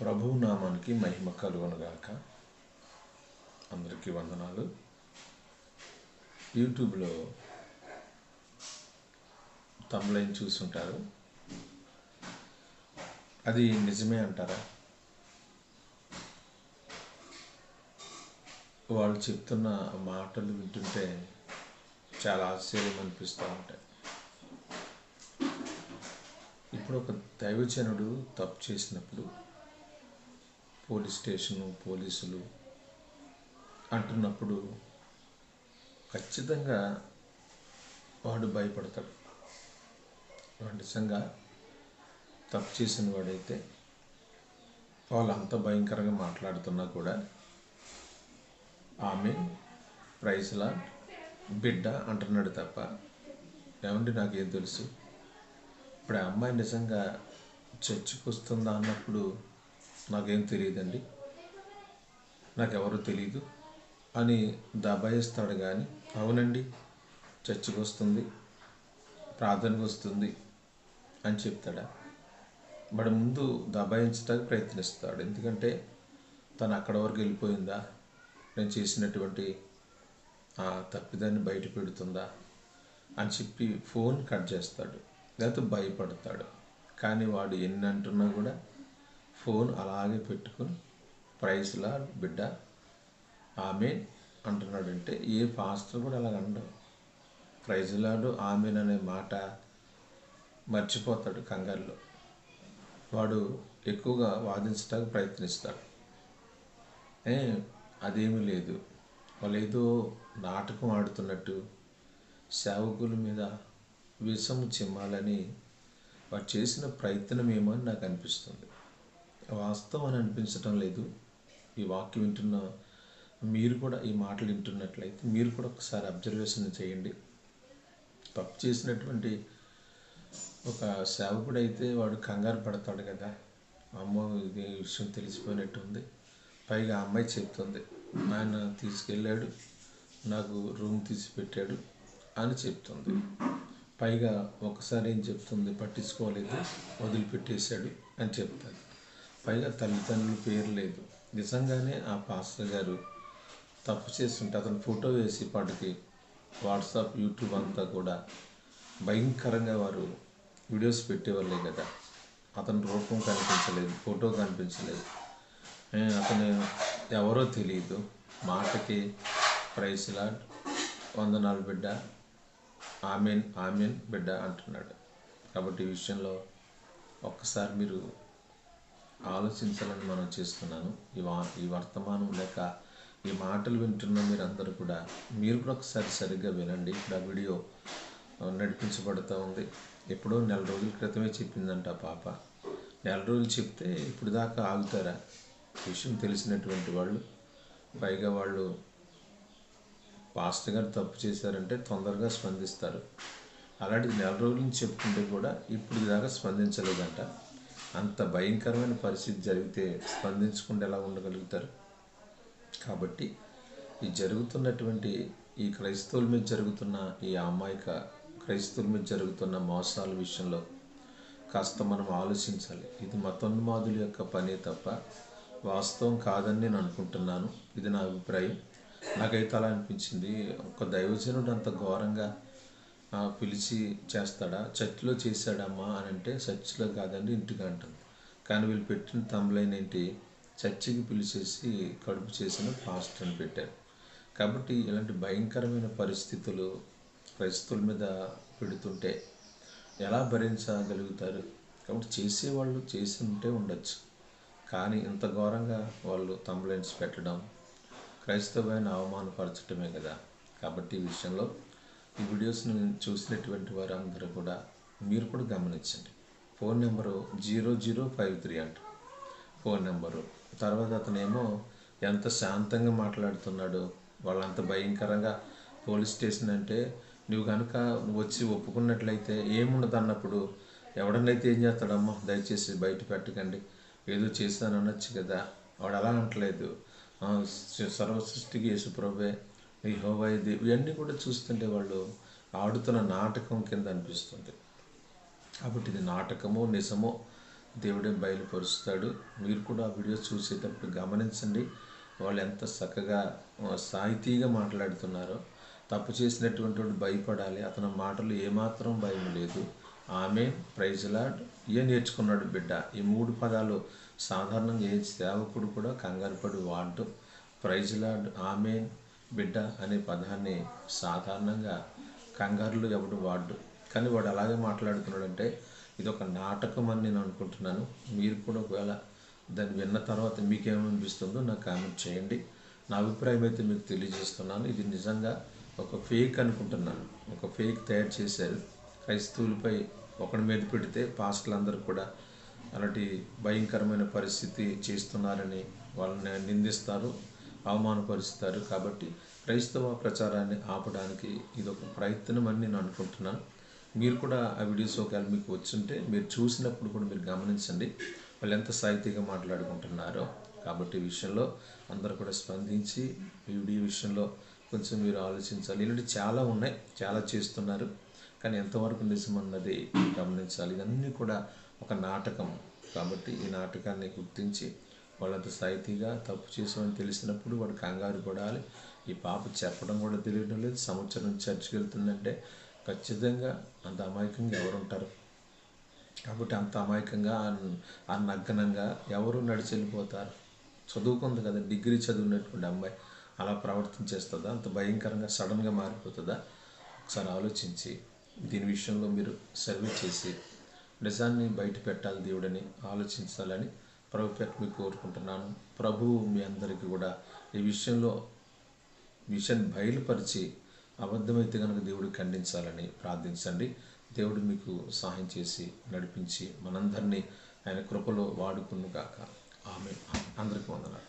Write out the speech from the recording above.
ప్రభువు నామానికి మహిమ కలుగునుగాక. అందరికీ వందనాలు. యూట్యూబ్లో తమ్లైన్ చూసుంటారు అది నిజమే అంటారా? వాళ్ళు చెప్తున్న మాటలు వింటుంటే చాలా ఆశ్చర్యం అనిపిస్తూ ఉంటాయి. ఇప్పుడు ఒక దైవజనుడు తప్పు చేసినప్పుడు పోలీస్ స్టేషను పోలీసులు అంటున్నప్పుడు ఖచ్చితంగా వాడు భయపడతాడు. వాడు నిజంగా తప్పు చేసిన వాడైతే వాళ్ళు అంత భయంకరంగా మాట్లాడుతున్నా కూడా ఆమె ప్రైజ్లా బిడ్డ అంటున్నాడు తప్ప ఏమండి నాకేం తెలుసు? ఇప్పుడు ఆ అమ్మాయి నిజంగా చర్చికి వస్తుందా అన్నప్పుడు నాకేం తెలియదండి. నాకెవరో తెలియదు అని దబాయిస్తాడు కానీ అవునండి చర్చికి వస్తుంది ప్రార్థనకు వస్తుంది అని చెప్తాడా. మరి ముందు దబాయించడానికి ప్రయత్నిస్తాడు. ఎందుకంటే తను అక్కడ వరకు వెళ్ళిపోయిందా? నేను చేసినటువంటి ఆ తప్పిదాన్ని బయట పెడుతుందా? అని చెప్పి ఫోన్ కట్ చేస్తాడు. లేకపోతే భయపడతాడు. కానీ వాడు ఎన్ని అంటున్నా కూడా ఫోన్ అలాగే పెట్టుకుని ప్రైస్లా బిడ్డ ఆమె అంటున్నాడంటే ఏ పాస్టర్ కూడా అలాగ అండవు ప్రైజ్లాడు ఆమెన్ అనే మాట మర్చిపోతాడు కంగారులో. వాడు ఎక్కువగా వాదించడానికి ప్రయత్నిస్తాడు. ఏ అదేమీ లేదు. వాళ్ళు ఏదో నాటకం ఆడుతున్నట్టు సేవకుల మీద విషము చిమ్మాలని వాడు చేసిన ప్రయత్నం ఏమో అని నాకు అనిపిస్తుంది. వాస్తవం అని అనిపించటం లేదు ఈ వాక్యం వింటున్న మీరు కూడా ఈ మాటలు వింటున్నట్లయితే మీరు కూడా ఒకసారి అబ్జర్వేషన్ చేయండి. తప్పు చేసినటువంటి ఒక సేవకుడైతే వాడు కంగారు పడతాడు కదా. అమ్మో ఇది విషయం తెలిసిపోయినట్టు ఉంది పైగా ఆ అమ్మాయి చెప్తుంది ఆయన తీసుకెళ్ళాడు నాకు రూమ్ తీసి పెట్టాడు అని చెప్తుంది. పైగా ఒకసారి ఏం చెప్తుంది పట్టించుకోలేదు వదిలిపెట్టేశాడు అని చెప్తాను పైగా తల్లిదండ్రుల పేరు లేదు. నిజంగానే ఆ పాస్టర్ గారు తప్పు చేస్తుంటే అతను ఫోటో వేసి పాటికి వాట్సాప్ యూట్యూబ్ అంతా కూడా భయంకరంగా వారు వీడియోస్ పెట్టేవాళ్ళే కదా. అతని రూపం కనిపించలేదు ఫోటో కనిపించలేదు. అతను ఎవరో తెలియదు మాటకి ప్రైస్ ప్రైస్లా వందనాలు బిడ్డ. ఆమెన్ ఆమెన్ బిడ్డ అంటున్నాడు. కాబట్టి ఈ విషయంలో ఒక్కసారి మీరు ఆలోచించాలని మనం చేస్తున్నాను. ఈ వా ఈ వర్తమానం లేక ఈ మాటలు వింటున్న మీరందరూ కూడా మీరు కూడా ఒకసారి సరిగ్గా వినండి. ఇప్పుడు ఆ వీడియో నడిపించబడుతూ ఉంది. ఎప్పుడో నెల రోజుల క్రితమే చెప్పిందంట పాప. నెల రోజులు చెప్తే ఇప్పుడు దాకా ఆగుతారా? విషయం తెలిసినటువంటి వాళ్ళు పైగా వాళ్ళు పాస్టర్ గారు తప్పు చేశారంటే తొందరగా స్పందిస్తారు. అలాంటిది నెల రోజుల నుంచి చెప్పుకుంటే కూడా ఇప్పుడు దాకా స్పందించలేదంట. అంత భయంకరమైన పరిస్థితి జరిగితే స్పందించకుండా ఎలా ఉండగలుగుతారు? కాబట్టి ఈ జరుగుతున్నటువంటి ఈ క్రైస్తవుల మీద జరుగుతున్న ఈ అమాయక క్రైస్తవుల మీద జరుగుతున్న మోసాల విషయంలో కాస్త మనం ఆలోచించాలి. ఇది మతోన్మాదుల యొక్క పనే తప్ప వాస్తవం కాదని నేను అనుకుంటున్నాను. ఇది నా అభిప్రాయం. నాకైతే అలా అనిపించింది. ఒక దైవజనుడు అంత ఘోరంగా పిలిచి చేస్తాడా? చర్చిలో చేశాడమ్మా అని అంటే చర్చిలో కాదండి ఇంటికి అంటుంది. కానీ వీళ్ళు పెట్టిన తమ్లైన్ ఏంటి? చర్చికి పిలిచేసి కడుపు చేసిన ఫాస్ట్ అని పెట్టారు. కాబట్టి ఇలాంటి భయంకరమైన పరిస్థితులు క్రైస్తవుల మీద పెడుతుంటే ఎలా భరించగలుగుతారు? కాబట్టి చేసేవాళ్ళు చేసి ఉంటే ఉండొచ్చు. కానీ ఇంత ఘోరంగా వాళ్ళు తమ్లైన్స్ పెట్టడం క్రైస్తవాన్ని అవమానపరచడమే కదా. కాబట్టి ఈ విషయంలో ఈ వీడియోస్ని చూసినటువంటి వారందరూ కూడా మీరు కూడా గమనించండి. Phone number zero zero five three అంట. Phone number. తర్వాత అతనేమో ఎంత శాంతంగా మాట్లాడుతున్నాడు వాళ్ళంత భయంకరంగా పోలీస్ స్టేషన్ అంటే నువ్వు కనుక వచ్చి ఒప్పుకున్నట్లయితే ఏముండదు అన్నప్పుడు ఎవడనైతే ఏం చేస్తాడమ్మా దయచేసి బయట పెట్టకండి. ఏదో చేశాను అనొచ్చు కదా. వాడు అలా అనట్లేదు. సర్వసృష్టికి యేసు ప్రభే ఈ హోవాయిది ఇవన్నీ కూడా చూస్తుంటే వాళ్ళు ఆడుతున్న నాటకం కింద అనిపిస్తుంది. కాబట్టి ఇది నాటకమో నిజమో దేవుడే బయలుపరుస్తాడు. మీరు కూడా ఆ వీడియో చూసేటప్పుడు గమనించండి. వాళ్ళు ఎంత చక్కగా సాహితీగా మాట్లాడుతున్నారో. తప్పు చేసినటువంటి వాడు భయపడాలి. అతని మాటలు ఏమాత్రం భయం లేదు. ఆమె ప్రైజ్లాడ్ ఏ నేర్చుకున్నాడు బిడ్డ. ఈ మూడు పదాలు సాధారణంగా ఏ సేవకుడు కూడా కంగారుపడి వాడటం ప్రైజ్లాడ్ ఆమె బిడ్డ అనే పదాన్ని సాధారణంగా కంగారులు ఎవడు వాడు. కానీ వాడు అలాగే మాట్లాడుతున్నాడంటే ఇది ఒక నాటకం అని నేను అనుకుంటున్నాను. మీరు కూడా ఒకవేళ దాన్ని విన్న తర్వాత మీకేమనిపిస్తుందో నాకు కామెంట్ చేయండి. నా అభిప్రాయం అయితే మీకు తెలియజేస్తున్నాను. ఇది నిజంగా ఒక ఫేక్ అనుకుంటున్నాను. ఒక ఫేక్ తయారు చేశారు. క్రైస్తవులపై ఒకడి మీద పెడితే పాస్టర్లందరూ కూడా అలాంటి భయంకరమైన పరిస్థితి చేస్తున్నారని వాళ్ళని నిందిస్తారు. అవమానపరుస్తారు. కాబట్టి క్రైస్తవ ప్రచారాన్ని ఆపడానికి ఇది ఒక ప్రయత్నం అని నేను అనుకుంటున్నాను. మీరు కూడా ఆ వీడియోస్ ఒకవేళ మీకు వచ్చుంటే మీరు చూసినప్పుడు కూడా మీరు గమనించండి. వాళ్ళు ఎంత సాహితీగా మాట్లాడుకుంటున్నారో. కాబట్టి విషయంలో అందరూ కూడా స్పందించి ఈ వీడియో విషయంలో కొంచెం మీరు ఆలోచించాలి. ఇలాంటి చాలా ఉన్నాయి. చాలా చేస్తున్నారు. కానీ ఎంతవరకు నిజమన్నది గమనించాలి. ఇవన్నీ కూడా ఒక నాటకం. కాబట్టి ఈ నాటకాన్ని గుర్తించి వాళ్ళంత సాయితీగా తప్పు చేసామని తెలిసినప్పుడు వాడు కంగారు పడాలి. ఈ పాప చెప్పడం కూడా తెలియడం లేదు. సంవత్సరం చర్చికి వెళ్తుందంటే ఖచ్చితంగా అంత అమాయకంగా ఎవరు ఉంటారు? కాబట్టి అంత అమాయకంగా ఆ- నగ్నంగా నగ్గనంగా ఎవరు నడిచి వెళ్ళిపోతారు? చదువుకుంది కదా డిగ్రీ చదివినటువంటి అమ్మాయి. అలా ప్రవర్తించేస్తుందా అంత భయంకరంగా సడన్గా మారిపోతుందా? ఒకసారి ఆలోచించి దీని విషయంలో మీరు సర్వే చేసి నిజాన్ని బయట పెట్టాలి దేవుడని ఆలోచించాలని ప్రభు పేరు కోరుకుంటున్నాను. ప్రభువు మీ అందరికీ కూడా ఈ విషయంలో విషయాన్ని బయలుపరిచి అబద్ధమైతే కనుక దేవుడు ఖండించాలని ప్రార్థించండి. దేవుడు మీకు సహాయం చేసి నడిపించి మనందరినీ ఆయన కృపలో వాడుకును కాక ఆమె అందరికీ వందనాలు.